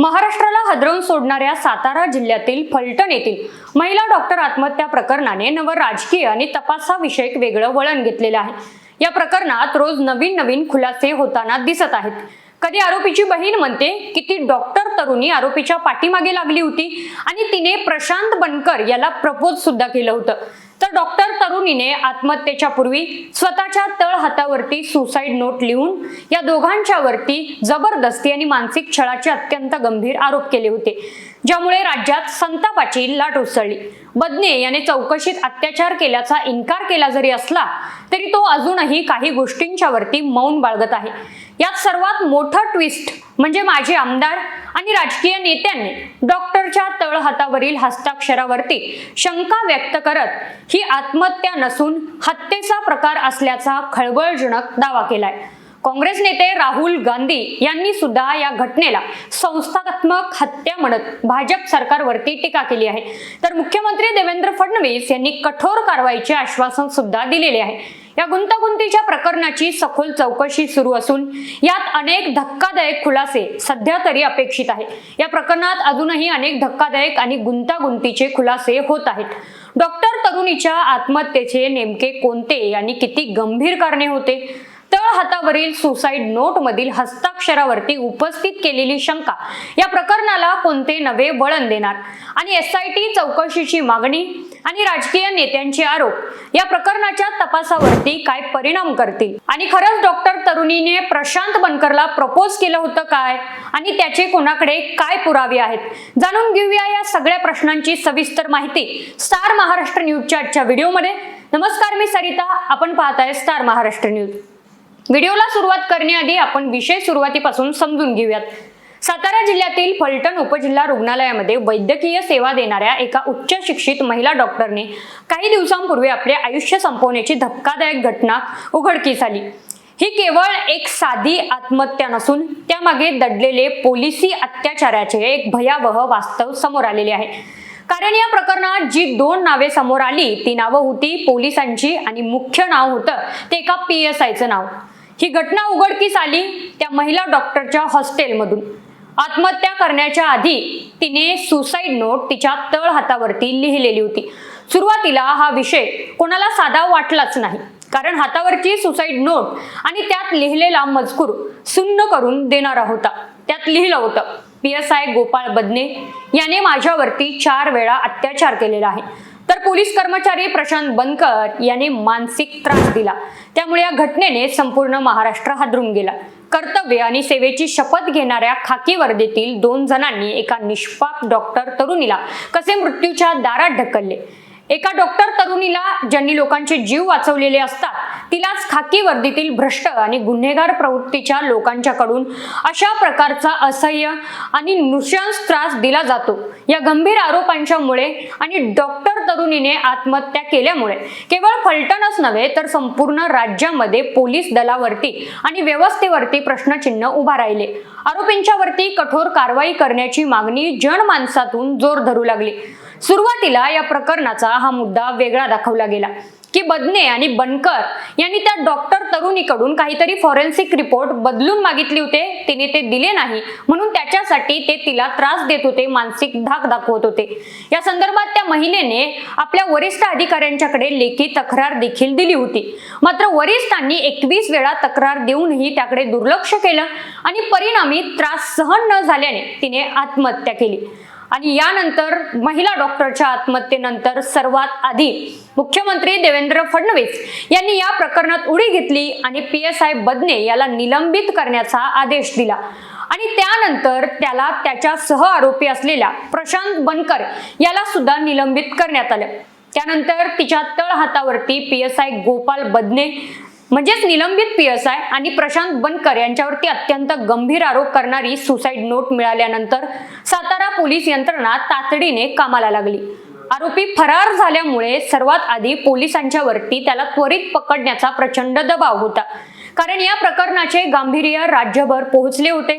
महाराष्ट्राला हदरवून सोडणाऱ्या सातारा जिल्ह्यातील फलटण येथील महिला डॉक्टर आत्महत्या प्रकरणाने नव राजकीय आणि तपासाविषयक वेगळं वळण घेतलेलं आहे. या प्रकरणात रोज नवीन नवीन खुलासे होताना दिसत आहेत. कधी आरोपीची बहीण म्हणते की ती डॉक्टर तरुणी आरोपीच्या पाठीमागे लागली होती आणि तिने प्रशांत बनकर याला प्रपोज सुद्धा केलं होतं. तर डॉक्टर तरुणीने आत्महत्येच्या पूर्वी स्वतःच्या तळ हातावरती सुसाईड नोट लिहून या दोघांच्या वरती जबरदस्ती आणि मानसिक छळाचे अत्यंत गंभीर आरोप केले होते ज्यामुळे राज्यात संतापाची लाट उसळली. बदने याने चौकशीत अत्याचार केल्याचा इन्कार केला जरी असला तरी तो अजूनही काही गोष्टींच्या वरती मौन बाळगत आहे. यात सर्वात मोठं ट्विस्ट म्हणजे माजी आमदार आणि राजकीय नेत्यांनी डॉक्टरच्या तळहातावरील हस्ताक्षरावरती शंका व्यक्त करत ही आत्महत्या नसून हत्येचा प्रकार असल्याचा खळबळजनक दावा केलाय. काँग्रेस नेते राहुल गांधी यांनी सुद्धा या घटनेला संस्थात्मक हत्या म्हणत भाजप सरकारवरती टीका केली आहे. तर मुख्यमंत्री देवेंद्र फडणवीस यांनी कठोर कारवाईचे आश्वासन सुद्धा दिलेले आहे. या गुंतागुंतीच्या प्रकरणाची सखोल चौकशी सुरू असून यात अनेक धक्कादायक खुलासे सध्या तरी अपेक्षित आहे. या प्रकरणात अजूनही अनेक धक्कादायक आणि गुंतागुंतीचे खुलासे होत आहेत. डॉक्टर तरुणीच्या आत्महत्येचे नेमके कोणते आणि किती गंभीर कारणे होते? तळ हातावरील सुसाईड नोट मधील हस्ताक्षरावरती उपस्थित केलेली शंका. या प्रकरणाला कोणते नवे वळण देणार? आणि एस आय टी चौकशीची मागणी आणि राजकीय नेत्यांचे आरोप या प्रकरणाच्या तपासावरती काय परिणाम करतील? आणि खरंच डॉक्टर तरुणीने प्रशांत बनकरला प्रपोज केलं होतं काय? आणि त्याचे कोणाकडे काय पुरावे आहेत? जाणून घेऊया या सगळ्या प्रश्नांची सविस्तर माहिती स्टार महाराष्ट्र न्यूजच्या आजच्या व्हिडिओमध्ये. नमस्कार मी सरिता. आपण पाहताय स्टार महाराष्ट्र न्यूज. व्हिडिओला सुरुवात करण्याआधी आपण विषय सुरुवातीपासून समजून घेऊयात. सातारा जिल्ह्यातील फलटण उपजिल्हा रुग्णालयामध्ये वैद्यकीय सेवा देणाऱ्या एका उच्च शिक्षित महिला डॉक्टरने काही दिवसांपूर्वी आपले आयुष्य संपवण्याची धक्कादायक घटना उघडकीस आली. ही केवळ एक साधी आत्महत्या नसून त्यामागे दडलेले पोलिसी अत्याचाराचे एक भयावह वास्तव समोर आलेले आहे. कारण या प्रकरणात जी दोन नावे समोर आली ती नावं होती पोलिसांची आणि मुख्य नाव होतं ते एका पी एस आयचं नाव. ही घटना उघडकीस आली त्या महिला डॉक्टरच्या हॉस्टेलमधून. आत्महत्या करण्याच्या आधी तिने सुसाईड नोट तिच्या तळ हातावरती लिहिलेली होती. सुरुवातीला हा विषय कोणाला साधा वाटलाच नाही. कारण हातावरची सुसाईड नोट आणि त्यात लिहिलेला मजकूर सुन्न करून देणारा होता. त्यात लिहिलं होतं P S I Gopal Badne याने माझ्यावरती चार वेळा अत्याचार केलेला आहे. तर पोलीस कर्मचारी प्रशांत बनकर याने मानसिक त्रास दिला. त्यामुळे या घटनेने संपूर्ण महाराष्ट्र हादरून गेला. कर्तव्य आणि सेवेची शपथ घेणाऱ्या खाकी वर्दीतील दोन जणांनी एका निष्पाप डॉक्टर तरुणीला कसे मृत्यूच्या दारात ढकलले? एका डॉक्टर तरुणीला ज्यांनी लोकांचे जीव वाचवलेले असतात तिलाच खाकी वर्दीतील भ्रष्ट आणि गुन्हेगार प्रवृत्तीच्या लोकांच्याकडून अशा प्रकारचा असह्य आणि नृशंस त्रास दिला जातो. या गंभीर आरोपांच्यामुळे आणि डॉक्टर तरुणीने आत्महत्या केल्यामुळे केवळ फलटणच नव्हे तर संपूर्ण राज्यामध्ये पोलीस दलावरती आणि व्यवस्थेवरती प्रश्नचिन्ह उभा राहिले. आरोपींच्यावरती कठोर कारवाई करण्याची मागणी जनमानसातून जोर धरू लागली. सुरुवातीला या प्रकरणाचा हा मुद्दा वेगळा दाखवला गेला की बदने आणि बनकर यांनी त्या डॉक्टर तरुणीकडून काहीतरी फॉरेन्सिक रिपोर्ट बदलून मागितले होते तिने ते दिले नाही म्हणून त्याच्यासाठी ते तिला त्रास देत होते मानसिक धाक दाखवत होते. या संदर्भात त्या महिलेने आपल्या वरिष्ठ अधिकाऱ्यांच्याकडे लेखी तक्रार देखील दिली होती. मात्र वरिष्ठांनी एकवीस वेळा तक्रार देऊनही त्याकडे दुर्लक्ष केलं आणि परिणामी त्रास सहन न झाल्याने तिने आत्महत्या केली. आणि यानंतर महिला डॉक्टरच्या आत्महत्येनंतर सर्वात आधी मुख्यमंत्री देवेंद्र फडणवीस यांनी या प्रकरणात उडी घेतली आणि पी एस आय बदने याला निलंबित करण्याचा आदेश दिला. आणि त्यानंतर त्याला त्याच्या सह आरोपी असलेल्या प्रशांत बनकर याला सुद्धा निलंबित करण्यात आलं. त्यानंतर तिच्या तळ हातावरती P S I Gopal Badne म्हणजेच निलंबित पी एस आय आणि प्रशांत बनकर यांच्यावरती अत्यंत गंभीर आरोप करणारी सुसाईड नोट मिळाल्यानंतर सातारा पोलीस यंत्रणा तातडीने कामाला लागली. आरोपी फरार झाल्यामुळे सर्वात आधी पोलिसांच्या वरती त्याला त्वरित पकडण्याचा प्रचंड दबाव होता. कारण या प्रकरणाचे गांभीर्य राज्यभर पोहोचले होते.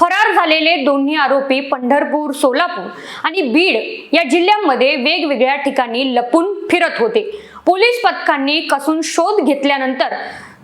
फरार झालेले दोन्ही आरोपी पंढरपूर सोलापूर आणि बीड या जिल्ह्यांमध्ये वेगवेगळ्या ठिकाणी लपून फिरत होते. पोलीस पथकांनी कसून शोध घेतल्यानंतर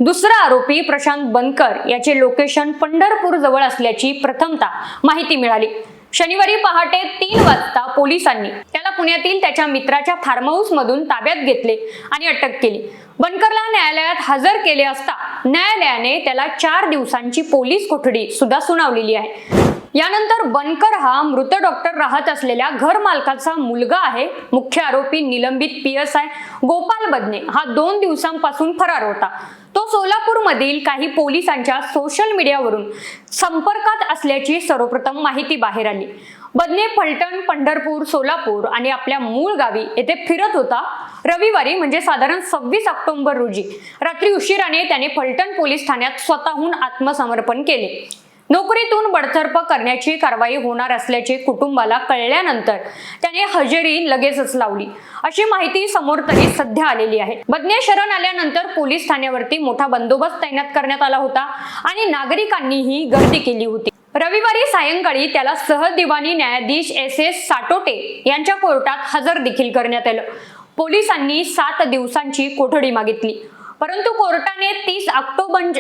दुसरा आरोपी प्रशांत बनकर याचे लोकेशन पंढरपूर जवळ असल्याची प्रथमता माहिती मिळाली. शनिवारी पहाटे तीन वाजता पोलिसांनी त्याला पुण्यातील त्याच्या मित्राच्या फार्म हाऊस मधून ताब्यात घेतले आणि अटक केली. बनकरला न्यायालयात हजर केले असता न्यायालयाने त्याला चार दिवसांची पोलीस कोठडी सुद्धा सुनावलेली आहे. यानंतर बनकर हा मृत डॉक्टर राहत असलेल्या घर मालकाचा मुलगा आहे. मुख्य आरोपी निलंबित P S I Gopal Badne हा दोन दिवसांपासून फरार होता. तो सोलापूरमधील काही पोलिसांच्या सोशल मीडियावरून संपर्कात असल्याची सर्वप्रथम माहिती बाहेर आली. बदने फलटण पंढरपूर सोलापूर आणि आपल्या मूळ गावी येथे फिरत होता. रविवारी म्हणजे साधारण सव्वीस ऑक्टोबर रोजी रात्री उशिराने त्याने फलटण पोलीस ठाण्यात स्वतःहून आत्मसमर्पण केले. नोकरीतून बडतर्फ करण्याची कारवाई होणार असल्याचे कुटुंबाला कळल्यानंतर त्याने हजेरी लगेचच लावली. अशी माहिती समोर तरी सध्या आलेली आहे. बदने शरण आल्यानंतर पोलीस ठाण्यावरती मोठा बंदोबस्त तैनात करण्यात आला होता आणि नागरिकांनीही गर्दी केली होती. रविवारी सायंकाळी त्याला सहदिवानी न्यायाधीश एस एस साटोटे यांच्या कोर्टात हजर देखील करण्यात आलं. पोलिसांनी सात दिवसांची कोठडी मागितली. परंतु कोर्टाने तीस ऑक्टोबर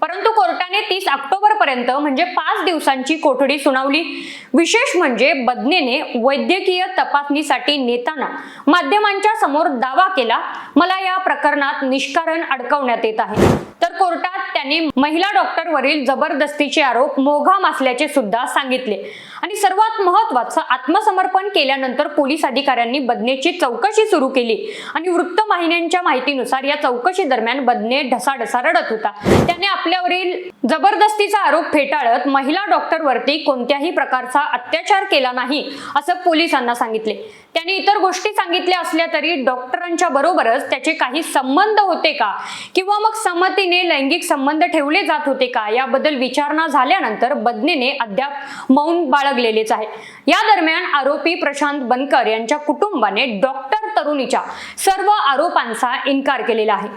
परंतु कोर्टाने तीस ऑक्टोबर पर्यंत म्हणजे पाच दिवसांची कोठडी सुनावली. विशेष म्हणजे बदनेने वैद्यकीय तपासणीसाठी नेताना माध्यमांच्या समोर दावा केला मला या प्रकरणात निष्कारण अडकवण्यात येत आहे. तर कोर्टात त्यांनी महिला डॉक्टरवरील जबरदस्तीचे आरोप मोघाम असल्याचे सुद्धा सांगितले. आणि सर्वात महत्वाचं आत्मसमर्पण केल्यानंतर पोलीस अधिकाऱ्यांनी बदनेची चौकशी सुरू केली. आणि वृत्तवाहिन्यांच्या माहितीनुसार या चौक चौकशी दरम्यान बदने ढसाढसा रडत होता. त्याने आपल्यावरील जबरदस्तीचा आरोप फेटाळत महिला डॉक्टरवरती कोणत्याही प्रकारचा अत्याचार केला नाही असं पोलिसांना सांगितले. त्याने इतर गोष्टी सांगितल्या असल्या तरी डॉक्टरांच्या बरोबरच त्याचे काही संबंध होते का? किंवा मग संमतीने लैंगिक संबंध ठेवले जात होते का? याबद्दल विचारणा झाल्यानंतर बदनेने अद्याप मौन बाळगलेलेच आहे. या दरम्यान आरोपी प्रशांत बनकर यांच्या कुटुंबाने डॉक्टर तरुणीच्या सर्व आरोपांचा इन्कार केलेला आहे.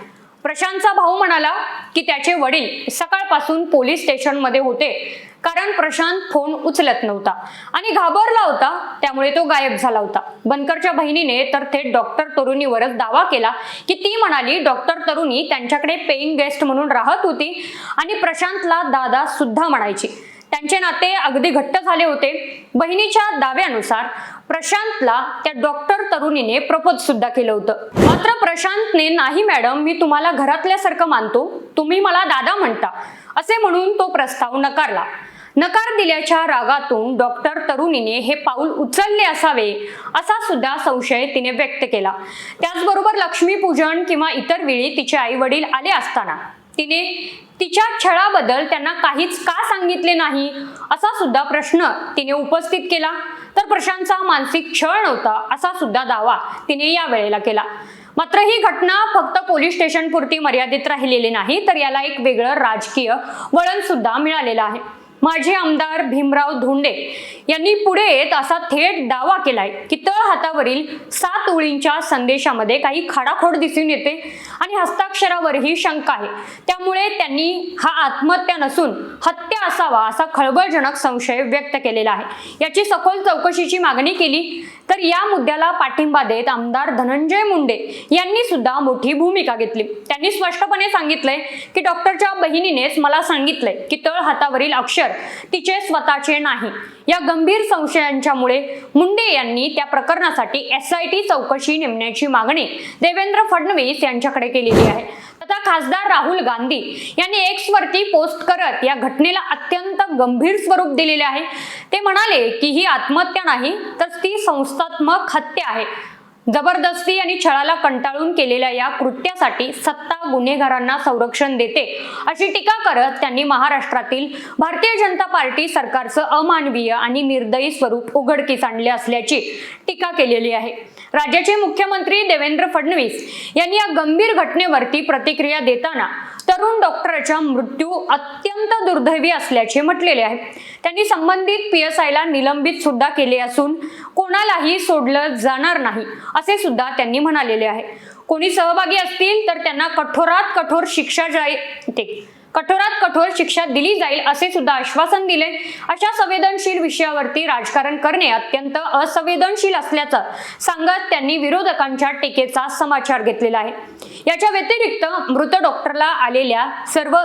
प्रशांतचा भाऊ म्हणाला की त्याचे वडील सकाळपासून पोलीस स्टेशनमध्ये होते कारण प्रशांत फोन उचलत नव्हता आणि घाबरला होता त्यामुळे तो गायब झाला होता. बनकरच्या बहिणीने तर थेट डॉक्टर तरुणीवरच दावा केला की ती म्हणाली डॉक्टर तरुणी त्यांच्याकडे पेईंग गेस्ट म्हणून राहत होती आणि प्रशांतला दादा सुद्धा म्हणायची. त्यांचे नाते अगदी घट्ट झाले होते. बहिणीच्या दाव्यानुसार प्रशांतला त्या डॉक्टर तरुणीने प्रपोज सुद्धा केलं होतं. मात्र प्रशांतने नाही मॅडम मी तुम्हाला घरातल्यासारखं मानतो. तुम्ही मला दादा म्हणता. असे म्हणून तो प्रस्ताव नकारला. नकार दिल्याच्या रागातून डॉक्टर तरुणीने हे पाऊल उचलले असावे असा सुद्धा संशय तिने व्यक्त केला. त्याचबरोबर लक्ष्मीपूजन किंवा इतर वेळी तिचे आई वडील आले असताना. तिने तिच्या छळाबद्दल त्यांना काहीच का सांगितले नाही? असा सुद्धा प्रश्न तिने उपस्थित केला. तर प्रशांतचा मानसिक छळ नव्हता असा सुद्धा दावा तिने या वेळेला केला. मात्र ही घटना फक्त पोलीस स्टेशन पुरती मर्यादित राहिलेली नाही तर याला एक वेगळं राजकीय वळण सुद्धा मिळालेलं आहे. माजी आमदार भीमराव धोंडे यांनी पुढे येत असा थेट दावा केलाय की तळ हातावरील सात ओळींच्या संदेशामध्ये काही खाडाखोड दिसून येते आणि हस्ताक्षरावरही शंका आहे. त्यामुळे त्यांनी हा आत्महत्या नसून हत्या असावा असा खळबळजनक संशय व्यक्त केलेला आहे. याची सखोल चौकशीची मागणी केली. तर या मुद्द्याला पाठिंबा देत आमदार धनंजय मुंडे यांनी सुद्धा मोठी भूमिका घेतली. त्यांनी स्पष्टपणे सांगितलंय की डॉक्टरच्या बहिणीनेच मला सांगितलंय की तळ हातावरील अक्षर तिचे स्वतःचे नाही. या गंभीर संशयांच्यामुळे मुंडे यांनी त्या प्रकरणासाठी एस आय टी चौकशी नेमण्याची मागणी देवेंद्र फडणवीस यांच्याकडे केलेली आहे. तथा खासदार राहुल गांधी यांनी एक्स वरती पोस्ट करत या घटनेला अत्यंत गंभीर स्वरूप दिलेले आहे. ते म्हणाले की ही आत्महत्या नाही तर ती संस्थात्मक हत्या आहे. जबरदस्ती आणि छळाला कंटाळून केलेल्या या कृत्यासाठी सत्ता गुन्हेगारांना संरक्षण देते अशी टीका करत त्यांनी महाराष्ट्रातील भारतीय जनता पार्टी सरकारचं अमानवीय आणि निर्दयी स्वरूप उघडकीस आणले असल्याची टीका केलेली आहे. राज्याचे मुख्यमंत्री देवेंद्र फडणवीस यांनी या गंभीर घटनेवरती प्रतिक्रिया देताना तरुण डॉक्टरचा मृत्यू अत्यंत दुर्दैवी असल्याचे म्हटलेले आहे. त्यांनी संबंधित पी एस आयला निलंबित सुद्धा केले असून कोणालाही सोडलं जाणार नाही असे सुद्धा त्यांनी म्हणालेले आहे. कोणी सहभागी असतील तर त्यांना कठोरात कठोर शिक्षा जाईल कठोरात कठोर शिक्षा दिली जाईल असे सुद्धा आश्वासन दिले. अशा संवेदनशील विषयावरती राजकारण करणे अत्यंत असंवेदनशील असल्याचं सांगत त्यांनी विरोधकांच्या टीकेचा समाचार घेतलेला आहे. याच्या व्यतिरिक्त मृत डॉक्टरला आलेल्या सर्व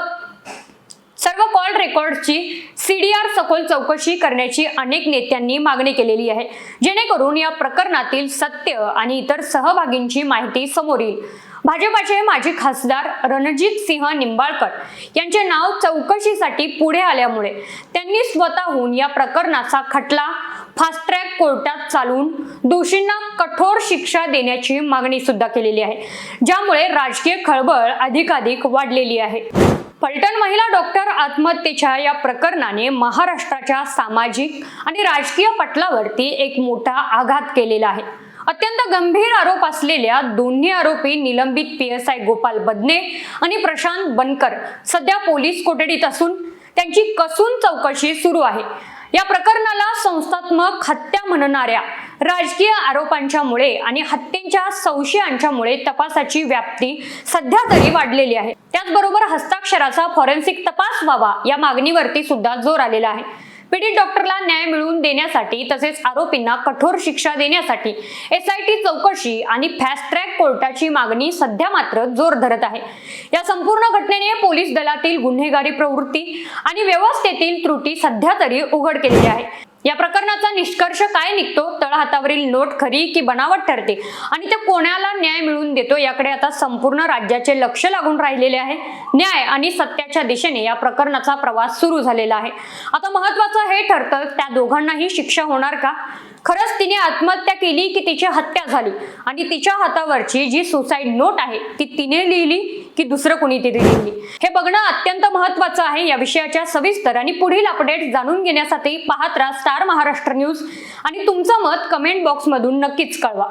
सर्व कॉल रेकॉर्डची सीडीआर सखोल चौकशी करण्याची अनेक नेत्यांनी मागणी केलेली आहे. जेणेकरून या प्रकरणातील सत्य आणि इतर सहभागींची माहिती समोर येईल. भाजपाचे माजी खासदार रणजित सिंह निंबाळकर यांचे नाव चौकशीसाठी पुढे आल्यामुळे त्यांनी स्वतःहून या प्रकरणाचा खटला फास्ट ट्रॅक कोर्टात चालवून दोषींना कठोर शिक्षा देण्याची मागणी सुद्धा केलेली आहे ज्यामुळे राजकीय खळबळ अधिकाधिक वाढलेली आहे. फलटण महिला डॉक्टर आत्महत्येच्या या प्रकरणाने महाराष्ट्राच्या सामाजिक आणि राजकीय पटलावरती एक मोठा आघात केलेला आहे. अत्यंत गंभीर आरोप असलेल्या दोन्ही आरोपी निलंबित P S I Gopal Badne आणि प्रशांत बनकर सध्या पोलीस कोठडीत असून त्यांची कसून चौकशी सुरू आहे. या प्रकरणाला संस्थात्मक हत्या म्हणणाऱ्या राजकीय आरोपांच्यामुळे आणि हत्येच्या संशयांच्यामुळे तपासाची व्याप्ती सध्या तरी वाढलेली आहे. त्याचबरोबर हस्ताक्षराचा फॉरेन्सिक तपास व्हावा या मागणीवरती सुद्धा जोर आलेला आहे. पीडित डॉक्टरला न्याय मिळवून देण्यासाठी तसेच आरोपींना कठोर शिक्षा देण्यासाठी एस आय टी चौकशी आणि फास्ट ट्रॅक कोर्टाची मागणी सध्या मात्र जोर धरत आहे. या संपूर्ण घटनेने पोलीस दलातील गुन्हेगारी प्रवृत्ती आणि व्यवस्थेतील त्रुटी सध्या तरी उघड केलेली आहे. या प्रकरणाचा निष्कर्ष काय निघतो? तळहातावरील नोट खरी की बनावट ठरते? आणि ते कोणाला न्याय मिळवून देतो? याकडे आता संपूर्ण राज्याचे लक्ष लागून राहिलेले आहे. न्याय आणि सत्याच्या दिशेने या प्रकरणाचा प्रवास सुरू झालेला आहे. आता महत्वाचं हे ठरतं त्या दोघांनाही शिक्षा होणार का? खरंच तिने आत्महत्या केली की तिची हत्या झाली? आणि तिच्या हातावरची जी सुसाईड नोट आहे ती तिने लिहिली? की दुसरं कोणी तिथे लिहिली हे बघणं अत्यंत महत्वाचं आहे या विषयाच्या सविस्तर आणि पुढील अपडेट जाणून घेण्यासाठी पाहत राहा स्टार महाराष्ट्र न्यूज आणि तुमचं मत कमेंट बॉक्समधून नक्कीच कळवा.